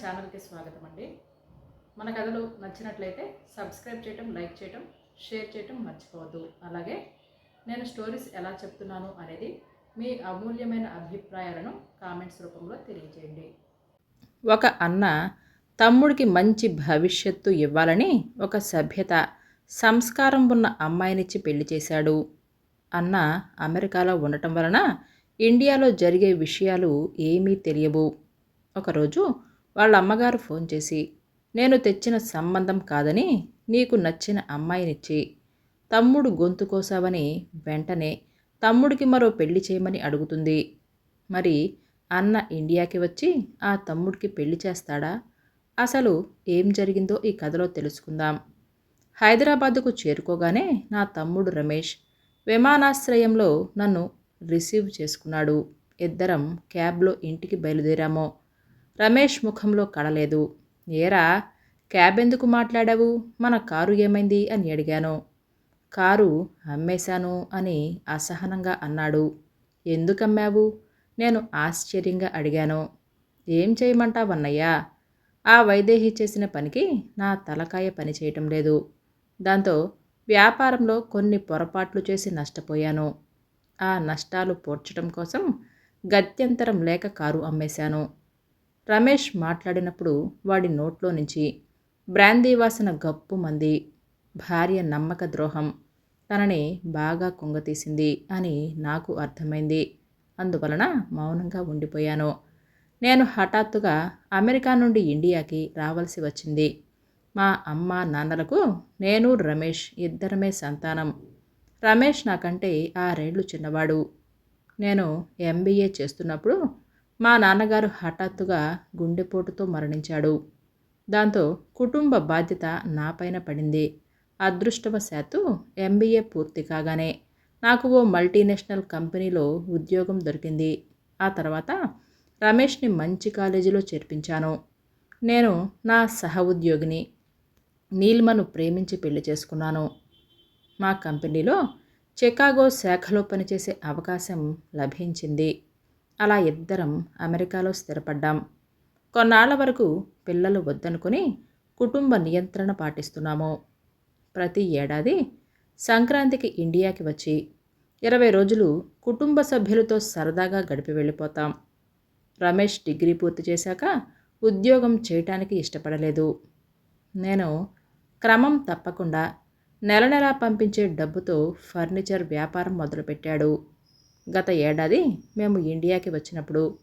ఛానల్కి స్వాగతం అండి. మన కథలు నచ్చినట్లయితే సబ్స్క్రైబ్ చేయటం లైక్ చేయటం షేర్ చేయటం మర్చిపోవద్దు. అలాగే నేను స్టోరీస్ ఎలా చెప్తున్నాను అనేది మీ అమూల్యమైన అభిప్రాయాలను కామెంట్స్ రూపంలో తెలియజేయండి. ఒక అన్న తమ్ముడికి మంచి భవిష్యత్తు ఇవ్వాలని ఒక సభ్యత సంస్కారం ఉన్న అమ్మాయినిచ్చి పెళ్ళి చేశాడు. అన్న అమెరికాలో ఉండటం వలన ఇండియాలో జరిగే విషయాలు ఏమీ తెలియవు. ఒకరోజు వాళ్ళ అమ్మగారు ఫోన్ చేసి నేను తెచ్చిన సంబంధం కాదని నీకు నచ్చిన అమ్మాయినిచ్చి తమ్ముడు గొంతు కోసావని వెంటనే తమ్ముడికి మరో పెళ్ళి చేయమని అడుగుతుంది. మరి అన్న ఇండియాకి వచ్చి ఆ తమ్ముడికి పెళ్ళి చేస్తాడా? అసలు ఏం జరిగిందో ఈ కథలో తెలుసుకుందాం. హైదరాబాద్కు చేరుకోగానే నా తమ్ముడు రమేష్ విమానాశ్రయంలో నన్ను రిసీవ్ చేసుకున్నాడు. ఇద్దరం క్యాబ్లో ఇంటికి బయలుదేరాము. రమేష్ ముఖంలో కడలేదు. ఏరా క్యాబ్ ఎందుకు మాట్లాడావు? మన కారు ఏమైంది? అని అడిగాను. కారు అమ్మేశాను అని అసహనంగా అన్నాడు. ఎందుకమ్మావు? నేను ఆశ్చర్యంగా అడిగాను. ఏం చేయమంటావన్నయ్యా? ఆ వైదేహి చేసిన పనికి నా తలకాయ పని చేయటం లేదు. దాంతో వ్యాపారంలో కొన్ని పొరపాట్లు చేసి నష్టపోయాను. ఆ నష్టాలు పోడ్చడం కోసం గత్యంతరం లేక కారు అమ్మేశాను. రమేష్ మాట్లాడినప్పుడు వాడి నోట్లో నుంచి బ్రాందీ వాసన గప్పు మంది భార్య నమ్మక ద్రోహం. తనని బాగా కుంగతీసింది అని నాకు అర్థమైంది. అందువలన మౌనంగా ఉండిపోయాను. నేను హఠాత్తుగా అమెరికా నుండి ఇండియాకి రావాల్సి వచ్చింది. మా అమ్మ నాన్నలకు నేను రమేష్ ఇద్దరమే సంతానం. రమేష్ నాకంటే ఆరేళ్ళు చిన్నవాడు. నేను ఎంబీఏ చేస్తున్నప్పుడు మా నాన్నగారు హఠాత్తుగా గుండెపోటుతో మరణించాడు. దాంతో కుటుంబ బాధ్యత నాపైన పడింది. అదృష్టవశాత్తు ఎంబీఏ పూర్తి కాగానే నాకు ఓ మల్టీనేషనల్ కంపెనీలో ఉద్యోగం దొరికింది. ఆ తర్వాత రమేష్ని మంచి కాలేజీలో చేర్పించాను. నేను నా సహ ఉద్యోగిని నీల్మను ప్రేమించి పెళ్ళి చేసుకున్నాను. మా కంపెనీలో చికాగో శాఖలో పనిచేసే అవకాశం లభించింది. అలా ఇద్దరం అమెరికాలో స్థిరపడ్డాం. కొన్నాళ్ళ వరకు పిల్లలు వద్దనుకుని కుటుంబ నియంత్రణ పాటిస్తున్నాము. ప్రతి ఏడాది సంక్రాంతికి ఇండియాకి వచ్చి ఇరవై రోజులు కుటుంబ సభ్యులతో సరదాగా గడిపి వెళ్ళిపోతాం. రమేష్ డిగ్రీ పూర్తి చేశాక ఉద్యోగం చేయటానికి ఇష్టపడలేదు. నేను క్రమం తప్పకుండా నెల నెలా పంపించే డబ్బుతో ఫర్నిచర్ వ్యాపారం మొదలుపెట్టాడు. గత ఏడాది మేము ఇండియాకి వచ్చినప్పుడు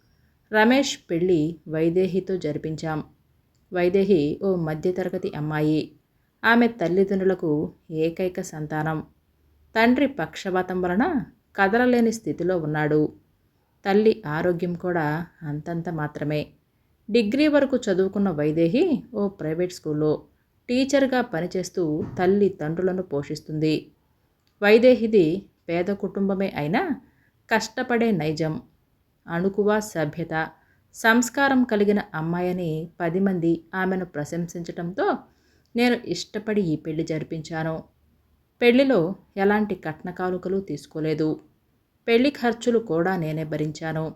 రమేష్ పెళ్ళి వైదేహితో జరిపించాం. వైదేహి ఓ మధ్యతరగతి అమ్మాయి. ఆమె తల్లిదండ్రులకు ఏకైక సంతానం. తండ్రి పక్షపాతం వలన కదలలేని స్థితిలో ఉన్నాడు. తల్లి ఆరోగ్యం కూడా అంతంత మాత్రమే. డిగ్రీ వరకు చదువుకున్న వైదేహి ఓ ప్రైవేట్ స్కూల్లో టీచర్గా పనిచేస్తూ తల్లి తండ్రులను పోషిస్తుంది. వైదేహిది పేద కుటుంబమే అయినా కష్టపడే నైజం. అణుకువ సభ్యత. సంస్కారం కలిగిన అమ్మాయని పది మంది ఆమెను ప్రశంసించటంతో నేను ఇష్టపడి ఈ పెళ్ళి జరిపించాను. పెళ్ళిలో ఎలాంటి కట్నకాలుకలు తీసుకోలేదు. పెళ్ళి ఖర్చులు కూడా నేనే భరించాను.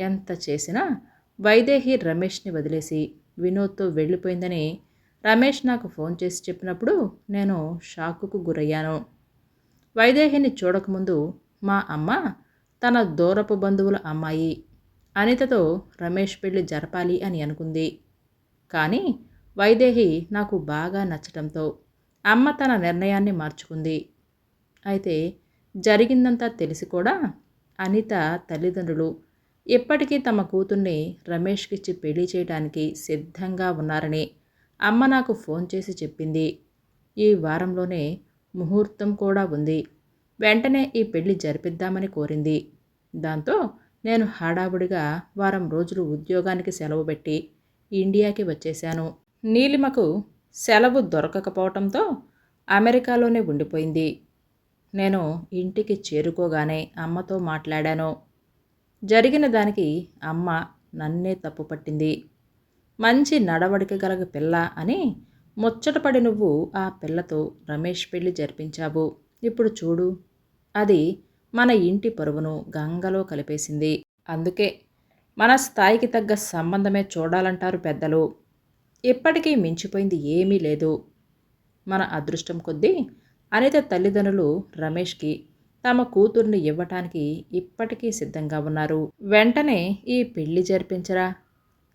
ఎంత చేసినా వైదేహి రమేష్ని వదిలేసి వినోద్తో వెళ్ళిపోయిందని రమేష్ నాకు ఫోన్ చేసి చెప్పినప్పుడు నేను షాకుకు గురయ్యాను. వైదేహిని చూడకముందు మా అమ్మ తన దూరపు బంధువుల అమ్మాయి. అనితతో రమేష్ పెళ్ళి జరపాలి అని అనుకుంది. కానీ వైదేహి నాకు బాగా నచ్చటంతో అమ్మ తన నిర్ణయాన్ని మార్చుకుంది. అయితే జరిగిందంతా తెలిసి కూడా అనిత తల్లిదండ్రులు ఇప్పటికీ తమ కూతుర్ని రమేష్కిచ్చి పెళ్ళి చేయడానికి సిద్ధంగా ఉన్నారని అమ్మ నాకు ఫోన్ చేసి చెప్పింది. ఈ వారంలోనే ముహూర్తం కూడా ఉంది. వెంటనే ఈ పెళ్ళి జరిపిద్దామని కోరింది. దాంతో నేను హడావుడిగా వారం రోజులు ఉద్యోగానికి సెలవు పెట్టి ఇండియాకి వచ్చేశాను. నీలిమకు సెలవు దొరకకపోవటంతో అమెరికాలోనే ఉండిపోయింది. నేను ఇంటికి చేరుకోగానే అమ్మతో మాట్లాడాను. జరిగిన దానికి అమ్మ నన్నే తప్పు పట్టింది. మంచి నడవడిక గలగ పిల్ల అని ముచ్చటపడి నువ్వు ఆ పిల్లతో రమేష్ పెళ్ళి జరిపించావు. ఇప్పుడు చూడు. అది మన ఇంటి పరువును గంగలో కలిపేసింది. అందుకే మన స్థాయికి తగ్గ సంబంధమే చూడాలంటారు పెద్దలు. ఇప్పటికీ మించిపోయింది ఏమీ లేదు. మన అదృష్టం కొద్దీ అనిత తల్లిదండ్రులు రమేష్కి తమ కూతుర్ని ఇవ్వటానికి ఇప్పటికీ సిద్ధంగా ఉన్నారు. వెంటనే ఈ పెళ్ళి జరిపించరా?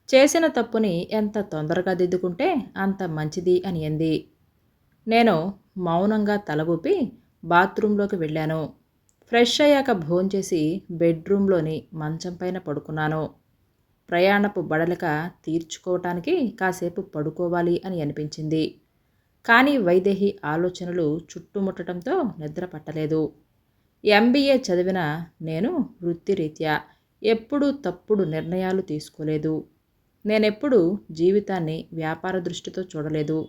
చేసిన తప్పుని ఎంత తొందరగా దిద్దుకుంటే అంత మంచిది అని అంది. నేను మౌనంగా తలగూపి బాత్రూంలోకి వెళ్ళాను. ఫ్రెష్ అయ్యాక భోంచేసి బెడ్రూమ్లోని మంచం పైన పడుకున్నాను. ప్రయాణపు బడలిక తీర్చుకోవటానికి కాసేపు పడుకోవాలి అని అనిపించింది. కానీ వైదేహి ఆలోచనలు చుట్టుముట్టడంతో నిద్ర పట్టలేదు. ఎంబీఏ చదివిన నేను వృత్తిరీత్యా ఎప్పుడూ తప్పుడు నిర్ణయాలు తీసుకోలేదు. నేనెప్పుడు జీవితాన్ని వ్యాపార దృష్టితో చూడలేదు.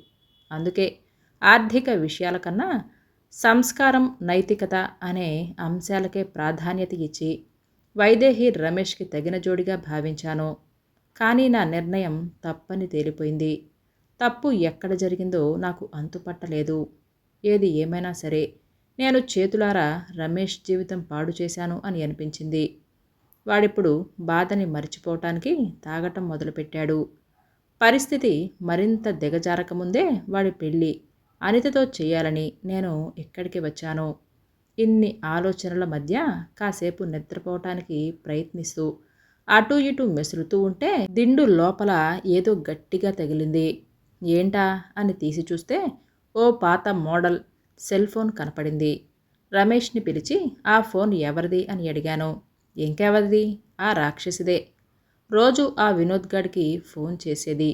అందుకే ఆర్థిక విషయాల కన్నా సంస్కారం నైతికత అనే అంశాలకే ప్రాధాన్యత ఇచ్చి వైదేహి రమేష్కి తగిన జోడిగా భావించాను. కానీ నా నిర్ణయం తప్పని తేలిపోయింది. తప్పు ఎక్కడ జరిగిందో నాకు అంతుపట్టలేదు. ఏది ఏమైనా సరే నేను చేతులారా రమేష్ జీవితం పాడు చేశాను అని అనిపించింది. వాడిప్పుడు బాధని మర్చిపోవటానికి తాగటం మొదలుపెట్టాడు. పరిస్థితి మరింత దిగజారకముందే వాడి పెళ్ళి అనితతో చేయాలని నేను ఇక్కడికి వచ్చాను ఇన్ని ఆలోచనల మధ్య కాసేపు నిద్రపోవటానికి ప్రయత్నిస్తూ అటు ఇటు మెసులుతూ ఉంటే దిండు లోపల ఏదో గట్టిగా తగిలింది. ఏంటా అని తీసి చూస్తే ఓ పాత మోడల్ సెల్ ఫోన్ కనపడింది. రమేష్ని పిలిచి ఆ ఫోన్ ఎవరిది అని అడిగాను. ఇంకెవరిది? ఆ రాక్షసిదే. రోజు ఆ వినోద్ గడికి ఫోన్ చేసేది.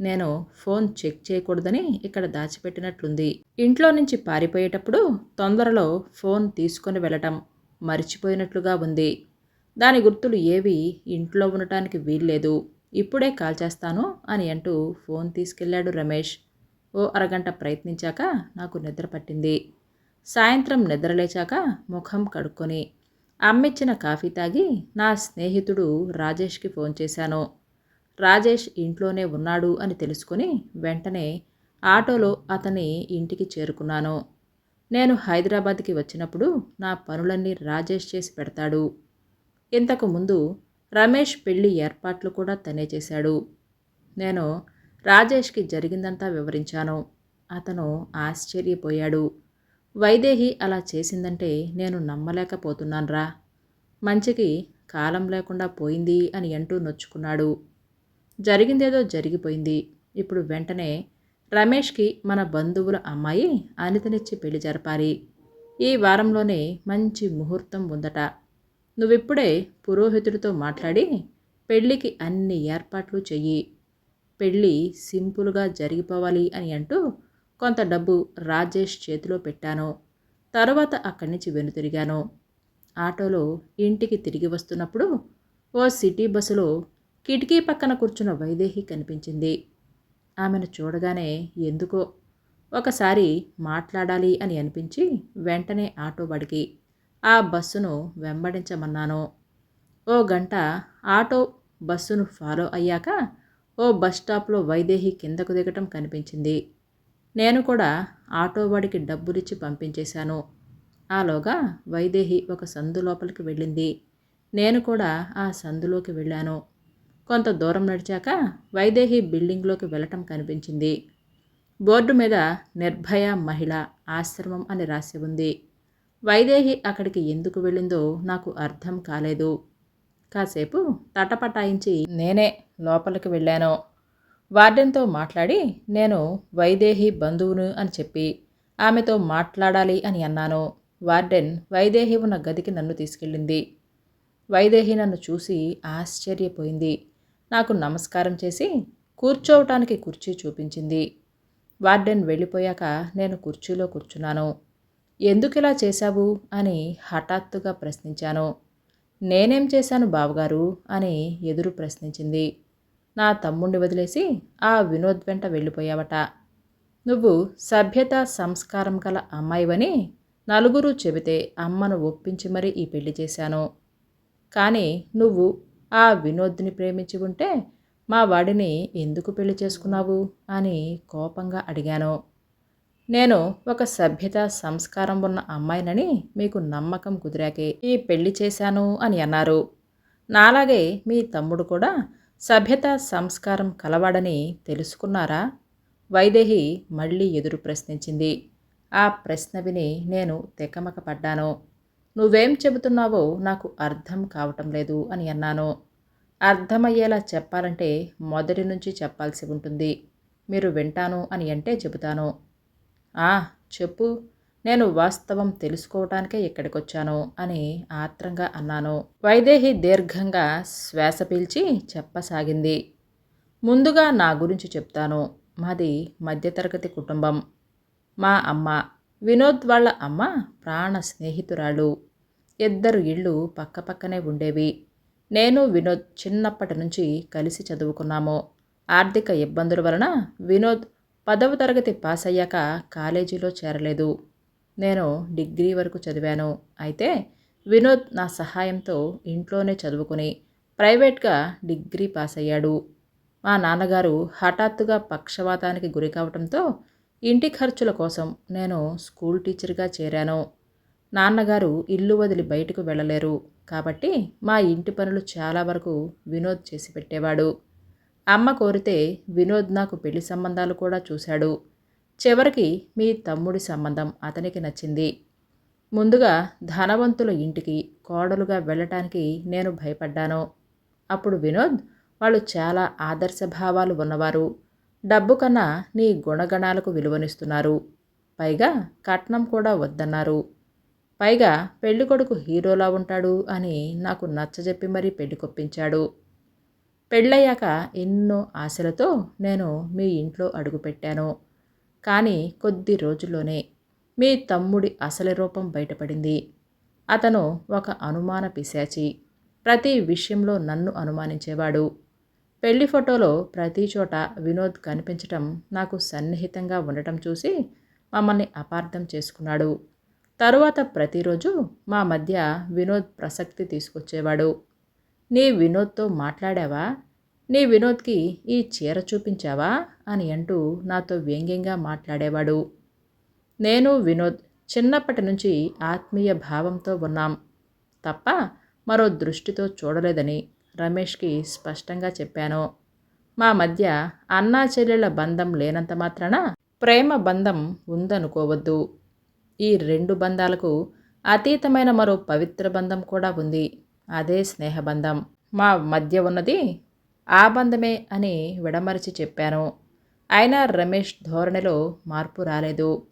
నేను ఫోన్ చెక్ చేయకూడదని ఇక్కడ దాచిపెట్టినట్లుంది. ఇంట్లో నుంచి పారిపోయేటప్పుడు తొందరలో ఫోన్ తీసుకొని వెళ్ళటం మర్చిపోయినట్లుగా ఉంది. దాని గుర్తులు ఏవి ఇంట్లో ఉండటానికి వీల్లేదు. ఇప్పుడే కాల్ చేస్తాను అని అంటూ ఫోన్ తీసుకెళ్ళాడు రమేష్. ఓ అరగంట ప్రయత్నించాక నాకు నిద్ర పట్టింది. సాయంత్రం నిద్రలేచాక ముఖం కడుక్కొని అమ్మిచ్చిన కాఫీ తాగి నా స్నేహితుడు రాజేష్కి ఫోన్ చేశాను. రాజేష్ ఇంట్లోనే ఉన్నాడు అని తెలుసుకొని వెంటనే ఆటోలో అతని ఇంటికి చేరుకున్నాను. నేను హైదరాబాద్కి వచ్చినప్పుడు నా పనులన్నీ రాజేష్ చేసి పెడతాడు. ఇంతకు ముందు రమేష్ పెళ్ళి ఏర్పాట్లు కూడా తనే చేశాడు. నేను రాజేష్కి జరిగిందంతా వివరించాను. అతను ఆశ్చర్యపోయాడు. వైదేహి అలా చేసిందంటే నేను నమ్మలేకపోతున్నాన్రా. మంచికి కాలం లేకుండా పోయింది అని అంటూ నొచ్చుకున్నాడు. జరిగిందేదో జరిగిపోయింది. ఇప్పుడు వెంటనే రమేష్కి మన బంధువుల అమ్మాయి అనితనిచ్చి పెళ్ళి జరపాలి. ఈ వారంలోనే మంచి ముహూర్తం ఉందట. నువ్విప్పుడే పురోహితుడితో మాట్లాడి పెళ్ళికి అన్ని ఏర్పాట్లు చెయ్యి. పెళ్ళి సింపుల్గా జరిగిపోవాలి అని అంటూ కొంత డబ్బు రాజేష్ చేతిలో పెట్టాను. తరువాత అక్కడి నుంచి వెనుతిరిగాను. ఆటోలో ఇంటికి తిరిగి వస్తున్నప్పుడు ఓ సిటీ బస్సులో కిటికీ పక్కన కూర్చున్న వైదేహి కనిపించింది. ఆమెను చూడగానే ఎందుకో ఒకసారి మాట్లాడాలి అని అనిపించి వెంటనే ఆటో వాడికి ఆ బస్సును వెంబడించమన్నాను. ఓ గంట ఆటో బస్సును ఫాలో అయ్యాక ఓ బస్ స్టాప్లో వైదేహి కిందకు దిగటం కనిపించింది. నేను కూడా ఆటో వాడికి డబ్బులిచ్చి పంపించేశాను. ఆలోగా వైదేహి ఒక సందు లోపలికి వెళ్ళింది. నేను కూడా ఆ సందులోకి వెళ్ళాను. కొంత దూరం నడిచాక వైదేహి బిల్డింగ్లోకి వెళ్ళటం కనిపించింది. బోర్డు మీద నిర్భయ మహిళ ఆశ్రమం అని రాసి ఉంది. వైదేహి అక్కడికి ఎందుకు వెళ్ళిందో నాకు అర్థం కాలేదు. కాసేపు తటపటాయించి నేనే లోపలికి వెళ్ళాను. వార్డెన్తో మాట్లాడి నేను వైదేహి బంధువును అని చెప్పి ఆమెతో మాట్లాడాలి అని అన్నాను. వార్డెన్ వైదేహి ఉన్న గదికి నన్ను తీసుకెళ్ళింది. వైదేహి నన్ను చూసి ఆశ్చర్యపోయింది. నాకు నమస్కారం చేసి కూర్చోవటానికి కుర్చీ చూపించింది. వార్డెన్ వెళ్ళిపోయాక నేను కుర్చీలో కూర్చున్నాను. ఎందుకు ఇలా చేశావు? అని హఠాత్తుగా ప్రశ్నించాను. నేనేం చేశాను బావగారు? అని ఎదురు ప్రశ్నించింది. నా తమ్ముణ్ణి వదిలేసి ఆ వినోద్ వెంట వెళ్ళిపోయావట. నువ్వు సభ్యత సంస్కారం గల అమ్మాయివని నలుగురు చెబితే అమ్మను ఒప్పించి మరీ ఈ పెళ్ళి చేశాను. కానీ నువ్వు ఆ వినోద్ని ప్రేమించి ఉంటే మా వాడిని ఎందుకు పెళ్ళి చేసుకున్నావు? అని కోపంగా అడిగాను. నేను ఒక సభ్యత సంస్కారం ఉన్న అమ్మాయినని మీకు నమ్మకం కుదిరాకే ఈ పెళ్ళి చేశాను అని అన్నారు. నాలాగే మీ తమ్ముడు కూడా సభ్యత సంస్కారం కలవాడని తెలుసుకున్నారా? వైదేహి మళ్ళీ ఎదురు ప్రశ్నించింది. ఆ ప్రశ్న విని నేను తెకమక పడ్డాను. నువ్వేం చెబుతున్నావో నాకు అర్థం కావటం లేదు అని అన్నాను. అర్థమయ్యేలా చెప్పాలంటే మొదటి నుంచి చెప్పాల్సి ఉంటుంది. మీరు వింటాను అని అంటే చెబుతాను. ఆ చెప్పు. నేను వాస్తవం తెలుసుకోవటానికే ఇక్కడికొచ్చాను అని ఆత్రంగా అన్నాను. వైదేహి దీర్ఘంగా శ్వాస పీల్చి చెప్పసాగింది. ముందుగా నా గురించి చెప్తాను. మాది మధ్యతరగతి కుటుంబం. మా అమ్మ. వినోద్ వాళ్ళ అమ్మ ప్రాణ స్నేహితురాలు. ఇద్దరు ఇళ్ళు పక్కపక్కనే ఉండేవి. నేను వినోద్ చిన్నప్పటి నుంచి కలిసి చదువుకున్నాము. ఆర్థిక ఇబ్బందుల వలన వినోద్ పదవ తరగతి పాస్ అయ్యాక కాలేజీలో చేరలేదు. నేను డిగ్రీ వరకు చదివాను. అయితే వినోద్ నా సహాయంతో ఇంట్లోనే చదువుకుని ప్రైవేట్గా డిగ్రీ పాస్ అయ్యాడు. మా నాన్నగారు హఠాత్తుగా పక్షవాతానికి గురి కావడంతో ఇంటి ఖర్చుల కోసం నేను స్కూల్ టీచర్గా చేరాను. నాన్నగారు ఇల్లు వదిలి బయటకు వెళ్ళలేరు. కాబట్టి మా ఇంటి పనులు చాలా వరకు వినోద్ చేసి పెట్టేవాడు. అమ్మ కోరితే వినోద్ నాకు పెళ్ళి సంబంధాలు కూడా చూశాడు. చివరికి మీ తమ్ముడి సంబంధం అతనికి నచ్చింది. ముందుగా ధనవంతుల ఇంటికి కోడలుగా వెళ్ళటానికి నేను భయపడ్డాను. అప్పుడు వినోద్ వాళ్ళు చాలా ఆదర్శభావాలు ఉన్నవారు. డబ్బు కన్నా నీ గుణగణాలకు విలువనిస్తున్నారు. పైగా కట్నం కూడా వద్దన్నారు. పైగా పెళ్ళికొడుకు హీరోలా ఉంటాడు అని నాకు నచ్చజెప్పి మరీ పెళ్ళి కొప్పించాడు. పెళ్ళయ్యాక ఎన్నో ఆశలతో నేను మీ ఇంట్లో అడుగుపెట్టాను కానీ కొద్ది రోజుల్లోనే మీ తమ్ముడి అసలు రూపం బయటపడింది. అతను ఒక అనుమాన పిశాచి. ప్రతి విషయంలో నన్ను అనుమానించేవాడు. పెళ్ళి ఫోటోలో ప్రతి చోట వినోద్ కనిపించటం నాకు సన్నిహితంగా ఉండటం చూసి మమ్మల్ని అపార్థం చేసుకున్నాడు. తరువాత ప్రతిరోజు మా మధ్య వినోద్ ప్రసక్తి తీసుకొచ్చేవాడు. నీ వినోద్తో మాట్లాడావా? నీ వినోద్కి ఈ చీర చూపించావా? అని అంటూ నాతో వ్యంగ్యంగా మాట్లాడేవాడు. నేను వినోద్ చిన్నప్పటి నుంచి ఆత్మీయ భావంతో ఉన్నాం. తప్ప మరో దృష్టితో చూడలేదని రమేష్కి స్పష్టంగా చెప్పాను. మా మధ్య అన్నా చెల్లెల బంధం లేనంత మాత్రాన ప్రేమ బంధం ఉందనుకోవద్దు. ఈ రెండు బంధాలకు అతీతమైన మరో పవిత్ర బంధం కూడా ఉంది. అదే స్నేహబంధం. మా మధ్య ఉన్నది ఆ బంధమే అని విడమరిచి చెప్పాను. అయినా రమేష్ ధోరణిలో మార్పు రాలేదు.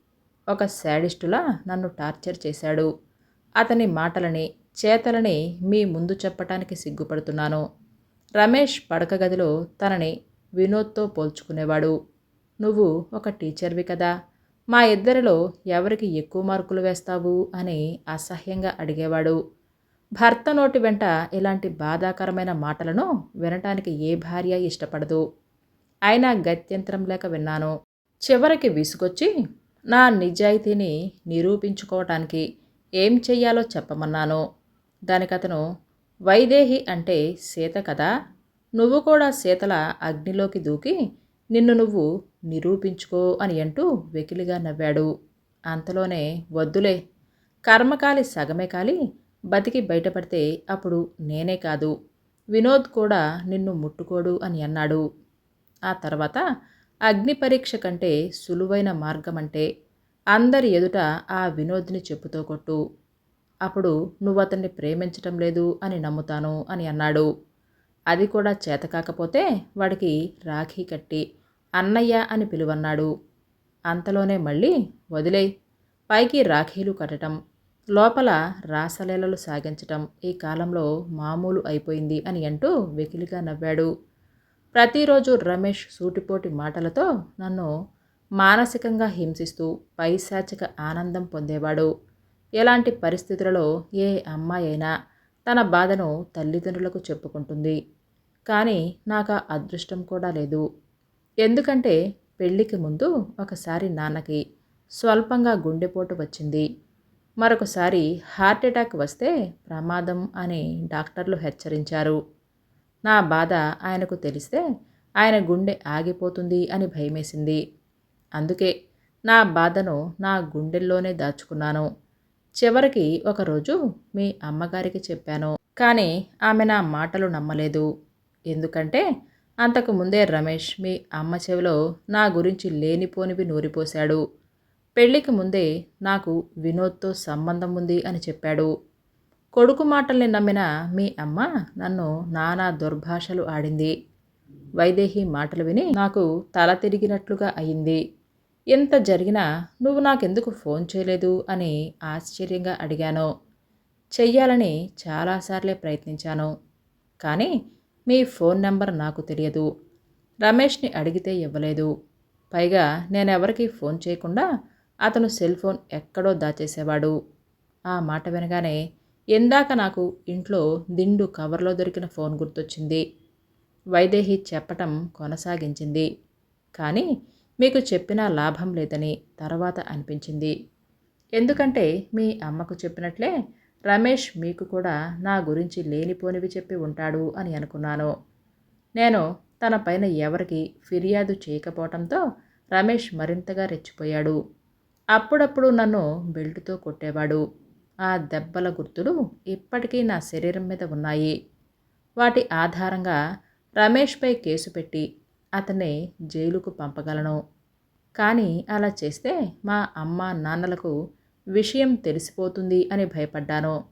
ఒక శాడిస్టులా నన్ను టార్చర్ చేశాడు. అతని మాటలని చేతలని మీ ముందు చెప్పటానికి సిగ్గుపడుతున్నాను. రమేష్ పడక గదిలో తనని వినోద్తో పోల్చుకునేవాడు. నువ్వు ఒక టీచర్వి కదా. మా ఇద్దరిలో ఎవరికి ఎక్కువ మార్కులు వేస్తావు? అని అసహ్యంగా అడిగేవాడు. భర్త నోటి వెంట ఇలాంటి బాధాకరమైన మాటలను వినటానికి ఏ భార్య ఇష్టపడదు. అయినా గత్యంతరం లేక విన్నాను. చివరికి విసుగొచ్చి నా నిజాయితీని నిరూపించుకోవటానికి ఏం చెయ్యాలో చెప్పమన్నాను. దానికతను వైదేహి అంటే సీత కదా? నువ్వు కూడా సీతల అగ్నిలోకి దూకి నిన్ను నువ్వు నిరూపించుకో అని అంటూ వెకిలిగా నవ్వాడు. అంతలోనే వద్దులే. కర్మకాలి సగమే కాలి బతికి బయటపడితే అప్పుడు నేనే కాదు. వినోద్ కూడా నిన్ను ముట్టుకోడు అని అన్నాడు. ఆ తర్వాత అగ్ని పరీక్ష కంటే సులువైన మార్గం అంటే అందరి ఎదుట ఆ వినోద్ని చెప్పుతో కొట్టు. అప్పుడు నువ్వు అతన్ని ప్రేమించటం లేదు అని నమ్ముతాను అని అన్నాడు. అది కూడా చేతకాకపోతే వాడికి రాఖీ కట్టి అన్నయ్య అని పిలువన్నాడు. అంతలోనే మళ్ళీ వదిలే పైకి రాఖీలు కట్టడం లోపల రాసలీలలు సాగించటం ఈ కాలంలో మామూలు అయిపోయింది అని అంటూ వెకిలిగా నవ్వాడు. ప్రతిరోజు రమేష్ సూటిపోటి మాటలతో నన్ను మానసికంగా హింసిస్తూ పైశాచిక ఆనందం పొందేవాడు. ఎలాంటి పరిస్థితులలో ఏ అమ్మాయి అయినా తన బాధను తల్లిదండ్రులకు చెప్పుకుంటుంది. కానీ నాకు ఆ అదృష్టం కూడా లేదు. ఎందుకంటే పెళ్ళికి ముందు ఒకసారి నాన్నకి స్వల్పంగా గుండెపోటు వచ్చింది. మరొకసారి హార్ట్ అటాక్ వస్తే ప్రమాదం అని డాక్టర్లు హెచ్చరించారు. నా బాధ ఆయనకు తెలిస్తే ఆయన గుండె ఆగిపోతుంది అని భయమేసింది. అందుకే నా బాధను నా గుండెల్లోనే దాచుకున్నాను. చివరికి ఒకరోజు మీ అమ్మగారికి చెప్పాను. కానీ ఆమె నా మాటలు నమ్మలేదు. ఎందుకంటే అంతకు ముందే రమేష్ మీ అమ్మ చెవిలో నా గురించి లేనిపోనివి నూరిపోశాడు. పెళ్ళికి ముందే నాకు వినోద్తో సంబంధం ఉంది అని చెప్పాడు. కొడుకు మాటల్ని నమ్మిన మీ అమ్మ నన్ను నానా దుర్భాషలు ఆడింది. వైదేహి మాటలు విని నాకు తల తిరిగినట్లుగా అయింది. ఎంత జరిగినా నువ్వు నాకెందుకు ఫోన్ చేయలేదు అని ఆశ్చర్యంగా అడిగాను. చెయ్యాలని చాలాసార్లే ప్రయత్నించాను. కానీ మీ ఫోన్ నెంబర్ నాకు తెలియదు. రమేష్ని అడిగితే ఇవ్వలేదు. పైగా నేనెవరికి ఫోన్ చేయకుండా అతను సెల్ ఫోన్ ఎక్కడో దాచేసేవాడు. ఆ మాట వినగానే ఎందాక నాకు ఇంట్లో దిండు కవర్లో దొరికిన ఫోన్ గుర్తొచ్చింది. వైదేహి చెప్పటం కొనసాగించింది. కానీ మీకు చెప్పినా లాభం లేదని తర్వాత అనిపించింది. ఎందుకంటే మీ అమ్మకు చెప్పినట్లే రమేష్ మీకు కూడా నా గురించి లేనిపోనివి చెప్పి ఉంటాడు అని అనుకున్నాను. నేను తన పైన ఎవరికి ఫిర్యాదు చేయకపోవటంతో రమేష్ మరింతగా రెచ్చిపోయాడు. అప్పుడప్పుడు నన్ను బెల్టుతో కొట్టేవాడు. ఆ దెబ్బల గుర్తులు ఇప్పటికీ నా శరీరం మీద ఉన్నాయి. వాటి ఆధారంగా రమేష్పై కేసు పెట్టి అతన్ని జైలుకు పంపగలను. కానీ అలా చేస్తే మా అమ్మ నాన్నలకు విషయం తెలిసిపోతుంది అని భయపడ్డాను.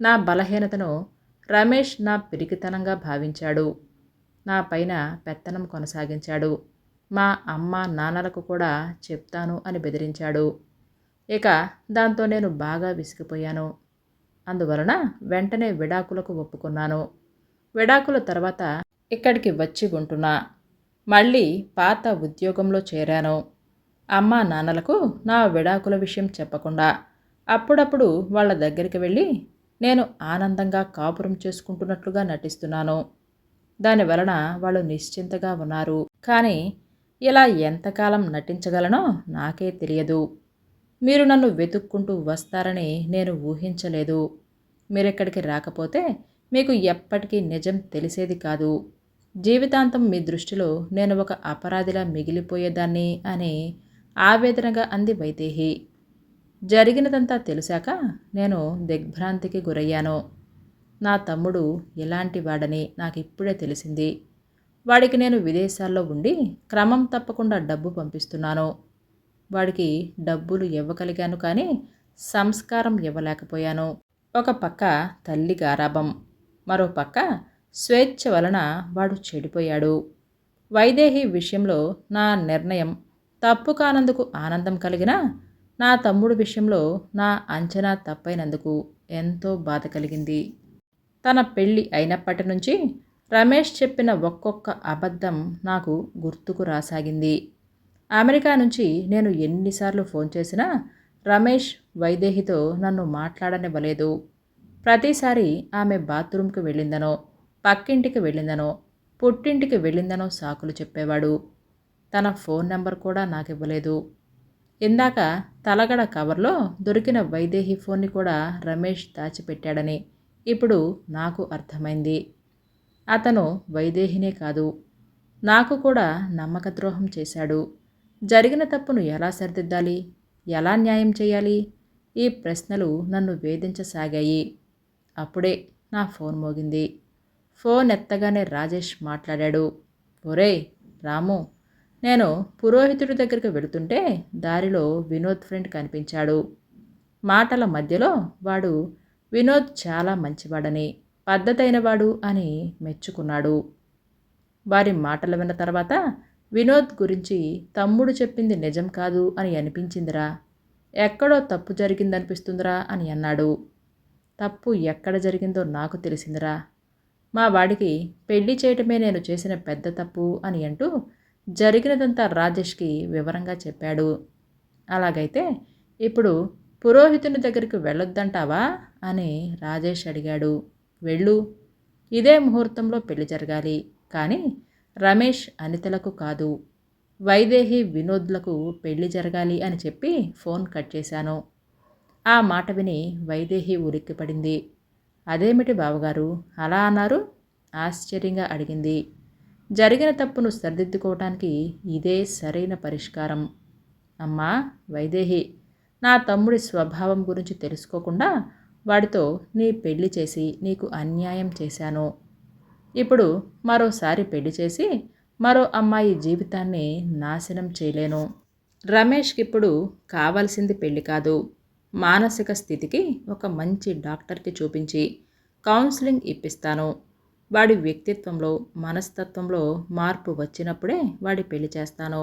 నా బలహీనతను రమేష్ నా పిరికితనంగా భావించాడు. నా పైన పెత్తనం కొనసాగించాడు. మా అమ్మ నాన్నలకు కూడా చెప్తాను అని బెదిరించాడు. ఇక దాంతో నేను బాగా విసిగిపోయాను. అందువలన వెంటనే విడాకులకు ఒప్పుకున్నాను. విడాకుల తర్వాత ఇక్కడికి వచ్చి ఉంటున్నా. మళ్ళీ పాత ఉద్యోగంలో చేరాను. అమ్మా నాన్నలకు నా విడాకుల విషయం చెప్పకుండా అప్పుడప్పుడు వాళ్ళ దగ్గరికి వెళ్ళి నేను ఆనందంగా కాపురం చేసుకుంటున్నట్లుగా నటిస్తున్నాను. దాని వలన వాళ్ళు నిశ్చింతగా ఉన్నారు. కానీ ఇలా ఎంతకాలం నటించగలనో నాకే తెలియదు. మీరు నన్ను వెతుక్కుంటూ వస్తారని నేను ఊహించలేదు. మీరెక్కడికి రాకపోతే మీకు ఎప్పటికీ నిజం తెలిసేది కాదు. జీవితాంతం మీ దృష్టిలో నేను ఒక అపరాధిలా మిగిలిపోయేదాన్ని అని ఆవేదనగా అంది వైదేహి. జరిగినదంతా తెలిసాక నేను దిగ్భ్రాంతికి గురయ్యాను. నా తమ్ముడు ఎలాంటి వాడని నాకు ఇప్పుడే తెలిసింది. వాడికి నేను విదేశాల్లో ఉండి క్రమం తప్పకుండా డబ్బు పంపిస్తున్నాను. వాడికి డబ్బులు ఇవ్వగలిగాను కానీ సంస్కారం ఇవ్వలేకపోయాను. ఒక పక్క తల్లి గారాభం మరో పక్క స్వేచ్ఛ వలన వాడు చెడిపోయాడు. వైదేహి విషయంలో నా నిర్ణయం తప్పు కానందుకు ఆనందం కలిగినా నా తమ్ముడు విషయంలో నా అంచనా తప్పైనందుకు ఎంతో బాధ కలిగింది. తన పెళ్ళి అయినప్పటి నుంచి రమేష్ చెప్పిన ఒక్కొక్క అబద్ధం నాకు గుర్తుకు రాసాగింది. అమెరికా నుంచి నేను ఎన్నిసార్లు ఫోన్ చేసినా రమేష్ వైదేహితో నన్ను మాట్లాడనివ్వలేదు. ప్రతిసారి ఆమె బాత్రూమ్కి వెళ్ళిందనో పక్కింటికి వెళ్ళిందనో పుట్టింటికి వెళ్ళిందనో సాకులు చెప్పేవాడు. తన ఫోన్ నెంబర్ కూడా నాకు ఇవ్వలేదు ఇందాక తలగడ కవర్లో దొరికిన వైదేహి ఫోన్ని కూడా రమేష్ దాచిపెట్టాడని ఇప్పుడు నాకు అర్థమైంది. అతను వైదేహినే కాదు. నాకు కూడా నమ్మక ద్రోహం చేశాడు. జరిగిన తప్పును ఎలా సరిదిద్దాలి? ఎలా న్యాయం చేయాలి? ఈ ప్రశ్నలు నన్ను వేధించసాగాయి. అప్పుడే నా ఫోన్ మోగింది. ఫోన్ ఎత్తగానే రాజేష్ మాట్లాడాడు. ఒరేయ్ రాము నేను పురోహితుడి దగ్గరికి వెళుతుంటే దారిలో వినోద్ ఫ్రెండ్ కనిపించాడు. మాటల మధ్యలో వాడు వినోద్ చాలా మంచివాడని పద్ధతైనవాడు అని మెచ్చుకున్నాడు. వారి మాటలు విన్న తర్వాత వినోద్ గురించి తమ్ముడు చెప్పింది నిజం కాదు అని అనిపించిందిరా. ఎక్కడో తప్పు జరిగిందనిపిస్తుందిరా అని అన్నాడు. తప్పు ఎక్కడ జరిగిందో నాకు తెలిసిందిరా. మా వాడికి పెళ్ళి చేయటమే నేను చేసిన పెద్ద తప్పు అని అంటూ జరిగినదంతా రాజేష్కి వివరంగా చెప్పాడు. అలాగైతే ఇప్పుడు పురోహితుని దగ్గరికి వెళ్ళొద్దంటావా అని రాజేష్ అడిగాడు. వెళ్ళు. ఇదే ముహూర్తంలో పెళ్ళి జరగాలి. కానీ రమేష్ అనితలకు కాదు. వైదేహి వినోద్లకు పెళ్ళి జరగాలి అని చెప్పి ఫోన్ కట్ చేశాను. ఆ మాట విని వైదేహి ఉలిక్కిపడింది అదేమిటి బావగారు? అలా అన్నారు? ఆశ్చర్యంగా అడిగింది. జరిగిన తప్పును సరిదిద్దుకోవటానికి ఇదే సరైన పరిష్కారం. అమ్మా వైదేహి నా తమ్ముడి స్వభావం గురించి తెలుసుకోకుండా వాడితో నీ పెళ్ళి చేసి నీకు అన్యాయం చేశాను. ఇప్పుడు మరోసారి పెళ్ళి చేసి మరో అమ్మాయి జీవితాన్ని నాశనం చేయలేను. రమేష్కి ఇప్పుడు కావాల్సింది పెళ్ళి కాదు. మానసిక స్థితికి ఒక మంచి డాక్టర్కి చూపించి కౌన్సిలింగ్ ఇప్పిస్తాను. వాడి వ్యక్తిత్వంలో మనస్తత్వంలో మార్పు వచ్చినప్పుడే వాడి పెళ్ళి చేస్తాను.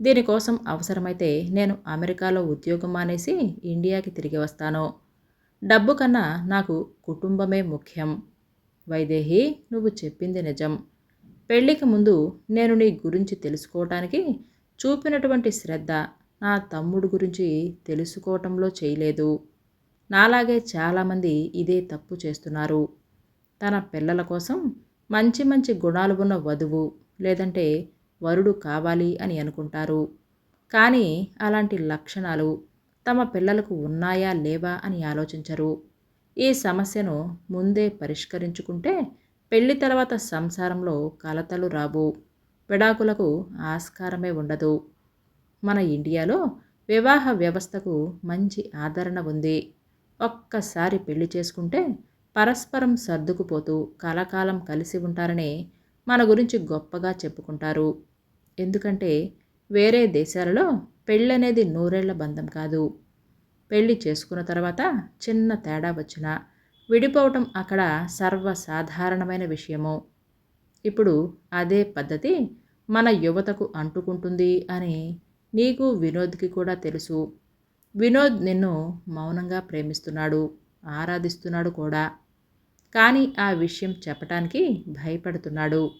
దీనికోసం అవసరమైతే నేను అమెరికాలో ఉద్యోగం మానేసి ఇండియాకి తిరిగి వస్తాను. డబ్బు కన్నా నాకు కుటుంబమే ముఖ్యం. వైదేహి నువ్వు చెప్పింది నిజం. పెళ్ళికి ముందు నేను నీ గురించి తెలుసుకోవటానికి చూపినటువంటి శ్రద్ధ నా తమ్ముడు గురించి తెలుసుకోవటంలో చేయలేదు. నాలాగే చాలామంది ఇదే తప్పు చేస్తున్నారు. తన పిల్లల కోసం మంచి మంచి గుణాలు ఉన్న వధువు లేదంటే వరుడు కావాలి అని అనుకుంటారు. కానీ అలాంటి లక్షణాలు తమ పిల్లలకు ఉన్నాయా లేవా అని ఆలోచించరు. ఈ సమస్యను ముందే పరిష్కరించుకుంటే పెళ్ళి తర్వాత సంసారంలో కలతలు రావు. విడాకులకు ఆస్కారమే ఉండదు. మన ఇండియాలో వివాహ వ్యవస్థకు మంచి ఆదరణ ఉంది. ఒక్కసారి పెళ్ళి చేసుకుంటే పరస్పరం సర్దుకుపోతూ కలకాలం కలిసి ఉంటారని మన గురించి గొప్పగా చెప్పుకుంటారు. ఎందుకంటే వేరే దేశాలలో పెళ్ళనేది నూరేళ్ళ బంధం కాదు. పెళ్ళి చేసుకున్న తర్వాత చిన్న తేడా వచ్చినా విడిపోవటం అక్కడ సర్వసాధారణమైన విషయము. ఇప్పుడు అదే పద్ధతి మన యువతకు అంటుకుంటుంది అని నీకు వినోద్కి కూడా తెలుసు. వినోద్ నిన్ను మౌనంగా ప్రేమిస్తున్నాడు ఆరాధిస్తున్నాడు కూడా. కానీ ఆ విషయం చెప్పటానికి భయపడుతున్నాడు.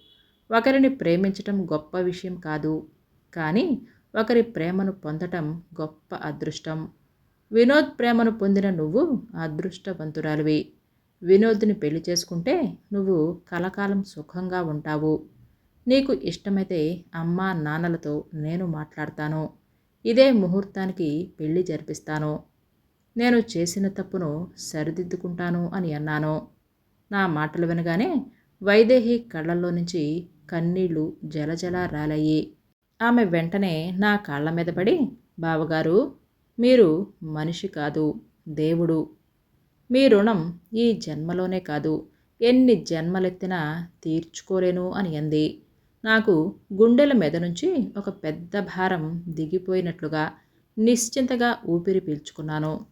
ఒకరిని ప్రేమించటం గొప్ప విషయం కాదు. కానీ ఒకరి ప్రేమను పొందటం గొప్ప అదృష్టం. వినోద్ ప్రేమను పొందిన నువ్వు అదృష్టవంతురాలివి. వినోద్ని పెళ్ళి చేసుకుంటే నువ్వు కలకాలం సుఖంగా ఉంటావు. నీకు ఇష్టమైతే అమ్మా నాన్నలతో నేను మాట్లాడతాను. ఇదే ముహూర్తానికి పెళ్ళి జరిపిస్తాను. నేను చేసిన తప్పును సరిదిద్దుకుంటాను అని అన్నాను. నా మాటలు వినగానే వైదేహి కళ్ళల్లో నుంచి కన్నీళ్ళు జలజల రాలయ్యి. ఆమె వెంటనే నా కాళ్ళ మీద పడి బావగారు మీరు మనిషి కాదు దేవుడు. మీ రుణం ఈ జన్మలోనే కాదు. ఎన్ని జన్మలెత్తినా తీర్చుకోలేను అని అంది. నాకు గుండెల మీద నుంచి ఒక పెద్ద భారం దిగిపోయినట్లుగా నిశ్చింతగా ఊపిరి పీల్చుకున్నాను.